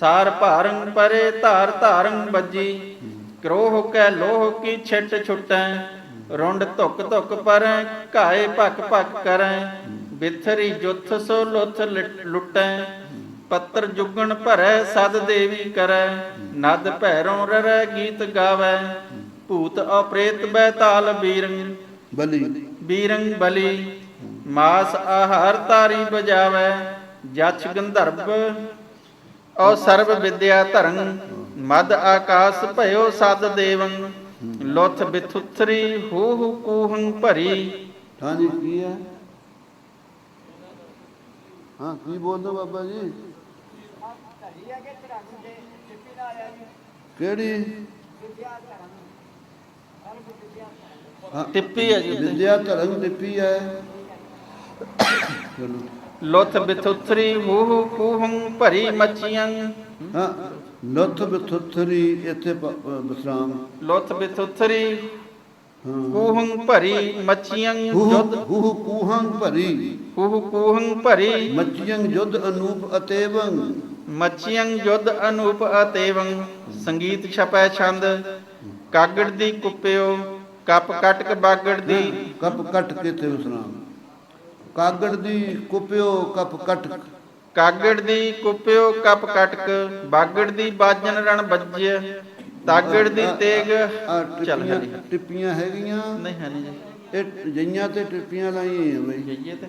ਸਾਰ ਭਾਰੰ ਪਰੇ ਧਾਰ ਧਾਰੰ ਬੱਜੀ। ਕਰੋਹ ਕੈ ਲੋਹ ਕੀ ਛਿਟ ਛੁਟੈ। ਰੁੰਡ ਧੁਕ ਧੁਕ ਪਰੈ ਘਾਏ ਭਕ ਭਕ ਕਰੈ। ਬਿਥਰੀ ਜੁਥ ਸੋ ਲੁਥ ਲਿਟ- ਪੱਤਰ ਜੁਗਣ ਭਰੈ ਸਦ ਦੇਵੀ ਕਰੈ। ਨਦ ਭੈਰੋਂ ਰਰੈ ਗੀਤ ਗਾਵੈ। ਭੂਤ ਅਪ੍ਰੇਤ ਬੈਤਾਲ ਬੀਰੰ। ਬਲੀ। ਬੀਰੰ ਬਲੀ। ਮਾਸ ਆਹਾਰ ਤਾਰੀ ਬਜਾਵੈ ਜਛ ਗੰਧਰਬ ਔ ਸਰਬ ਵਿਦਿਆ ਧਰੰ ਮਦ ਆਕਾਸ ਭਇਓ ਸਦ ਦੇਵੰ ਲੋਥ ਬਿਥੁਥਰੀ ਹੂ ਹੂ ਕੂਹੰ ਭਰੀ। ਹਾਂਜੀ ਕੀ ਹੈ? ਹਾਂ ਕੀ ਬੋਲਦੇ ਬਾਬਾ ਜੀ? ਕਿਹੜੀ? ਹਾਂ ਟਿੱਪੀ ਹੈ ਜੀ। ਵਿਦਿਆ ਧਰਮ ਟਿੱਪੀ ਹੈ। ਚਲੋ। ਲੋਥ ਬਿਥੁਥਰੀ ਹੂ ਹੂ ਕੂਹੰ ਭਰੀ ਮੱਛੀਆਂ ਹਾਂ ਨੁੱਥ ਬਥੁਥਰੀ ਇੱਥੇ ਵਿਸਰਾਮ ਲੋਥ ਬਿਥੁਥਰੀ ਕੂਹੰ ਭਰੀ ਮੱਛੀਆਂ ਜੁਦ ਹੂ ਕੂਹਾਂ ਭਰੀ। ਹੂ ਹੂ ਕੂਹੰ ਭਰੀ ਮੱਚੀਆਂ ਜੁਦ ਅਨੂਪ ਅਤੇਵੰ। ਮੱਛੀਆਂ ਜੁਦ ਅਨੂਪ ਅਤੇਵੰ। ਸੰਗੀਤ ਛਪੈ ਛੰਦ। ਕਾਗੜ ਦੀ ਕੁੱਪਿਓ। ਕੱਪ ਕਟਕ ਬਾਗੜ ਦੀ। ਕੱਪ ਕੱਟ ਕੇ ਤੇ ਵਿਸਰਾਮ ਕਾਗੜ ਦੀ ਕੁਪਿਓ ਕੱਪ ਕੱਟ ਕਾਗੜ ਦੀ ਕੁੱਪਿਓ ਕੱਪ ਕਟਕ ਬਾਗੜ ਦੀ ਬਾਜਨ ਰਣ ਬੱਜਿ ਤਾਗੜ ਦੀ ਤੇਗ। ਚੱਲ ਹਰੀ ਟਿੱਪੀਆਂ ਹੈਗੀਆਂ। ਨਹੀਂ ਹੈ ਨਹੀਂ ਜੀ। ਇਹ ਜਈਆਂ ਤੇ ਟਿੱਪੀਆਂ ਲਾਈਆਂ ਬਈ। ਜਈਏ ਤੇ।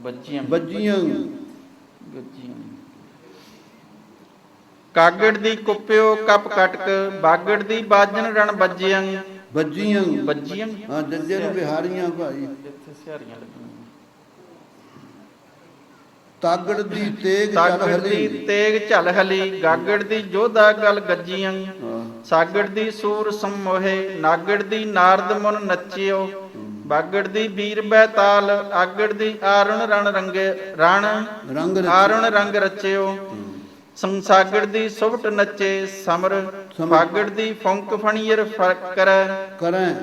ਬੱਜੀਆਂ ਬੱਜੀਆਂ ਬੱਜੀਆਂ ਕਾਗੜ ਦੀ ਕੁੱਪਿਓ ਕੱਪ ਕਟਕ ਬਾਗੜ ਦੀ ਬਾਜਨ ਰਣ ਬੱਜਿਆਂ ਬੱਜੀਆਂ ਬੱਜੀਆਂ ਹਾਂ ਜੱਜੇ ਨੂੰ ਬਿਹਾਰੀਆਂ ਭਾਈ। ਜਿੱਥੇ ਸਿਹਾਰੀਆਂ ਲੱਗੀਆਂ। ਤਾਗੜ ਦੀ ਤੇਗ ਚੱਲ ਸਾਗੜ ਦੀ ਤੇਗ ਝਲ ਹਲੀ ਗਾਗੜ ਦੀ ਜੋਧਾ ਗਲ ਗੱਜੀਆਂ। ਸਾਗੜ ਦੀ ਸੂਰ ਸਮੋਹੇ ਨਾਗੜ ਦੀ ਨਾਰਦ ਮਨ ਨੱਚਿਓ। ਬਾਗੜ ਦੀ ਵੀਰ ਬੈਤਾਲ ਆਗੜ ਦੀ ਆਰਣ ਰਣ ਰੰਗੇ ਰਣ ਰੰਗ। ਆਰਣ ਰੰਗ ਰਚਿਓ। ਸੰਸਾਗੜ ਦੀ ਸੁਭਟ ਨੱਚੇ ਸਮਰ। ਫਾਗੜ ਦੀ ਫੌਂਕ ਫਣੀਰ ਕਰੈ। ਕਰੈ।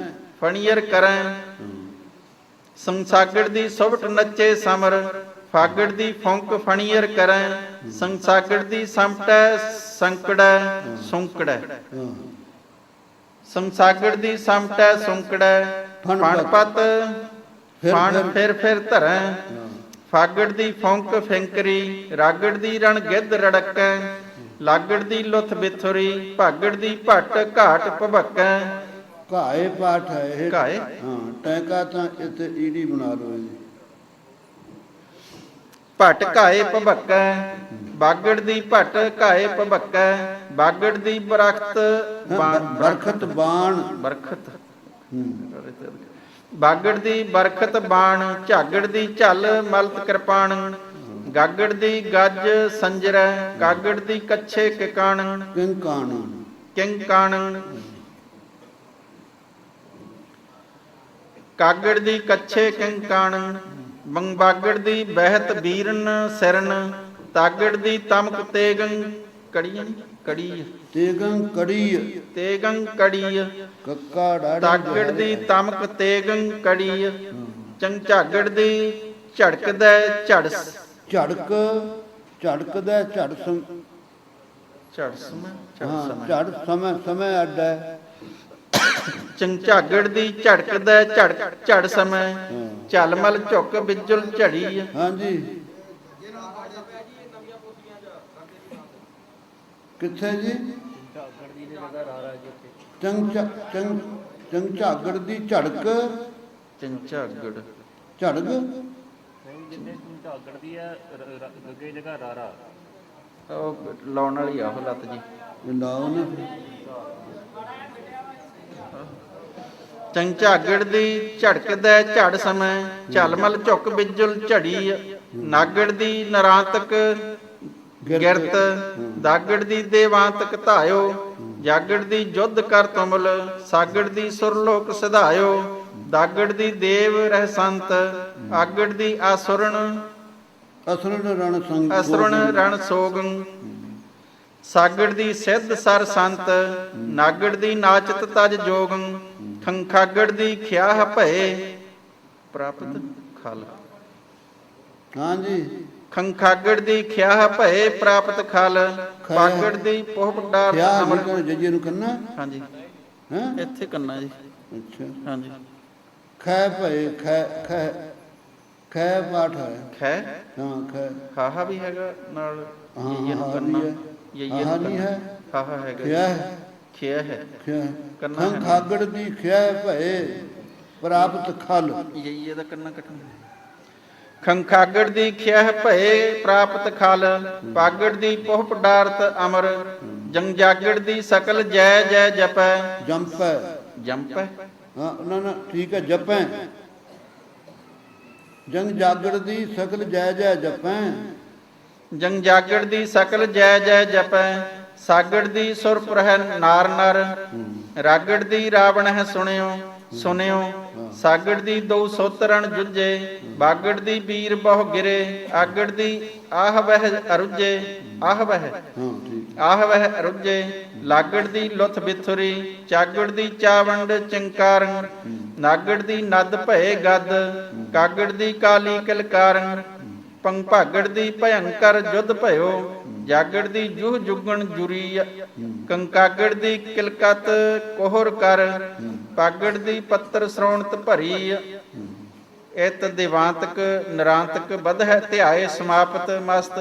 ਫਣੀਰ ਕਰੈ। ਸੰਸਾਗੜ ਦੀ ਸੁਭਟ ਨੱਚੇ ਸਮਰ ਫਾਗੜ ਦੀ ਫੌਂਕ ਫਣੀਰ ਕਰੈ ਸੰਸਾਗੜ ਦੀ ਸੰਪਟੈ ਸੰਕੜੈ ਸੁੰਕੜੈ ਸੰਸਾਗੜ ਦੀ ਸੰਪਟੈ ਸੁੰਕੜੈ ਫਣ ਫਣਪਤ ਫਣ ਫਿਰ- ਫਿਰ ਧਰੈ। ਫਾਗੜ ਦੀ ਫੌਂਕ ਫਿੰਕਰੀ ਰਾਗੜ ਦੀ ਰਣ ਗਿੱਧ ਰੜਕੈ ਲਾਗੜ ਦੀ ਲੁੱਥ ਬਿਥੁਰੀ ਭਾਗੜ ਦੀ ਭੱਟ ਘਾਟ ਭਵਕੈ ਘਾਏ ਪਾਠ ਹੈ ਇਹ ਘਾਏ? ਹਾਂ ਟੈਂਕਾ ਤਾਂ ਇੱਥੇ ਈੜੀ ਬਣਾ ਲਓ ਜੀ ਭੱਟ ਘਾਏ ਭਵਕੈ ਬਾਗੜ ਦੀ ਭੱਟ ਘਾਏ ਭਵਕੈ ਬਾਗੜ ਦੀ ਬਰਖਤ ਬਰਖਤ ਬਾਣ। ਬਰਖਤ। ਬਾਗੜ ਦੀ ਬਰਖਤ ਬਾਣ ਝਾਗੜ ਦੀ ਝਲ ਮਲਤ ਕਿਰਪਾਣ। ਗਾਗੜ ਦੀ ਗੱਜ ਸੰਜਰੈ ਗਾਗੜ ਦੀ ਕੱਛੇ ਕਿਕਾਣ। ਕਿੰਕਾਣ। ਕਿੰਕਾਣ। ਕਾਗੜ ਦੀ ਕੱਛੇ ਕਿੰਕਾਣ। ਮੰਗਬਾਗੜ ਦੀ ਬਹਿਤ ਬੀਰਨ ਸਿਰਨ ਤਾਗੜ ਦੀ ਤਮਕ ਤੇਗੰ ਕੜੀ ਕੜੀ ਤੇਗੰ ਕੜੀ ਤੇਗੰ ਕੜੀ ਕੱਕਾ ਡਾੜੀ ਤਾਗੜ ਦੀ ਤਮਕ ਤੇਗੰ ਕੜੀ ਚੰਚਾਗੜ ਦੀ ਝੜਕਦਾ ਝੜ ਝੜਕ ਝੜਕਦਾ ਝੜ ਸਮ ਝੜ ਸਮਾਂ ਝੜ ਸਮਾਂ ਝੜ ਸਮੇਂ ਸਮੇਂ ਅੱਡ ਚੰਚਾਗੜ ਦੀ ਝੜਕਦਾ ਝੜ ਝੜ ਸਮੇਂ। ਹਾਂ। ਝਲਮਲ ਝੁੱਕ ਬਿਜਲ ਝੜੀ ਹਾਂਜੀ। ਕਿੱਥੇ ਜੀ? ਚੰਗ ਚੰਗ ਚੰਗ ਝਾਗੜ ਦੀ ਝੜਕ। ਚੰਚਾਗੜ ਝੜਕ? ਹੈ ਜਗ੍ਹਾ ਰਾਰਾ ਉਹ ਲਾਉਣ ਵਾਲੀ ਆ ਉਹ ਲੱਤ ਜੀ। ਲਾਓ ਨਾ ਚੰਚਾਗੜ ਦੀ ਝੜਕਦਾ ਝੜ ਸਮੇਂ ਝਲਮਲ ਝੁੱਕ ਬਿਜਲ ਝੜੀ ਨਾਗੜ ਦੀ ਨਰਾਂਤਕ ਗਿਰਤ ਦਾਗੜ ਦੀ ਦੇਵਾਂਤਕ ਧਾਇਓ ਜਾਗੜ ਦੀ ਜੁੱਧ ਕਰ ਤੁਮਲ ਸਾਗੜ ਦੀ ਸੁਰਲੋਕ ਸਿਧਾਇਓ ਦਾਗੜ ਦੀ ਦੇਵ ਰਹਿ ਸੰਤ ਆਗੜ ਦੀ ਆਸੁਰਣ ਅਸਰਨ ਰਣ ਸੰਗ ਅਸਰਣ ਰਣ ਸੋਗੰ ਸਾਗੜ ਦੀ ਸਿੱਧ ਸਰ ਸੰਤ ਨਾਗੜ ਦੀ ਨਾਚਤ ਤਜ ਜੋਗੰ। ਖੰਖਾਗੜ ਦੀ ਖਿਆਹ ਭਏ ਪ੍ਰਾਪਤ ਖਲ। ਹਾਂਜੀ ਖੰਖਾਗੜ ਦੀ ਖਿਆਹ ਭਏ ਪ੍ਰਾਪਤ ਖਲ। ਪਾਗੜ ਦੀ ਪੋਹਪ ਡਾਰ ਅਮਰ। ਜੱਜੇ ਨੂੰ ਕੰਨਾ? ਹਾਂਜੀ। ਹੈ? ਇੱਥੇ ਕੰਨਾ ਜੀ। ਅੱਛਾ। ਹਾਂਜੀ। ਖੈ ਭਏ ਖੈ ਖੈ ਖੈ ਪਾਠ ਹੈ। ਖੈ? ਹਾਂ ਖੈ। ਹਾਹਾ ਵੀ ਹੈਗਾ ਨਾਲ ਹਾਂ, ਯਈਏ ਨੂੰ ਕੰਨਾ ਵੀ ਹੈ। ਯਈਏ ਹਾਹਾ ਨੂੰ ਨਹੀਂ ਹੈ। ਹਾਹਾ ਹੈਗਾ ਖਿਆ। ਹੈ। ਖਿਆ। ਕੰਨਾ ਖੰ। ਖਾਗੜ ਦੀ ਖਿਆ ਭਏ ਪ੍ਰਾਪਤ ਖਲ। ਯਈਏ ਦਾ ਕੰਨਾ ਕੱਟਣਾ ਖੰਖਾਗੜ ਦੀ ਖਿਆਹ ਭਏ ਪ੍ਰਾਪਤ ਖਲ। ਪਾਗੜ ਦੀ ਪੋਹਪ ਡਾਰਤ ਅਮਰ। ਜੰਗ ਜਾਗੜ ਦੀ ਸਕਲ ਜੈ ਜੈ ਜਪੈ। ਜੰਪੈ। ਜੰਪੈ। ਹਾਂ ਨਾ ਨਾ ਠੀਕ ਹੈ ਜਪੈ। ਜੰਗ ਜਾਗੜ ਦੀ ਸਕਲ ਜੈ ਜੈ ਜਪੈ। ਜੰਗ ਜਾਗੜ ਦੀ ਸਕਲ ਜੈ ਜੈ ਜਪੈ। ਸਾਗੜ ਦੀ ਸੁਰ ਪ੍ਰਹਿ ਨਾਰ ਨਰ ਰਾਗੜ ਦੀ ਰਾਵਣ ਹੈ ਸੁਣਿਓ ਸੁਨਿਓ ਸਾਗੜ ਦੀ ਦੋ ਸੋਤਰਣ ਜੁਜੇ ਬਾਗੜ ਦੀ ਵੀਰ ਬਹੁ ਗਿਰੇ ਆਗੜ ਦੀ ਆਹ ਵਹਿ ਅਰੁਜੇ ਆਹ ਵਹਿ ਹਾਂ ਠੀਕ। ਆਹ ਵਹਿ ਅਰੁਜੇ ਲਾਗੜ ਦੀ ਲੁੱਥ ਬਿਥੁਰੀ ਚਾਗੜ ਦੀ ਚਾਵੰਡ ਚੰਕਾਰਨ ਨਾਗੜ ਦੀ ਨਦ ਭਏ ਗਦ ਕਾਗੜ ਦੀ ਕਾਲੀ ਕਿਲਕਾਰਨ ਪੰਗ ਭਾਗੜ ਦੀ ਭਯੰਕਰ ਜੁਧ ਭਇਓ ਜਾਗੜ ਦੀ ਜੂਹ ਜੁਗਣ ਜੁਰੀ ਕੰਕਾਗੜ ਦੀ ਕਿਲਕਤ ਕੋਹਰ ਕਰ, ਪਾਗੜ ਦੀ ਪੱਤਰ ਸ਼੍ਰੋਣਤ ਭਰੀ ਇਤ ਦਿਵਾਂਤਕ, ਨਰਾਂਤਕ ਬਧ ਹੈ ਧਿਆਏ ਸਮਾਪਤ ਮਸਤ।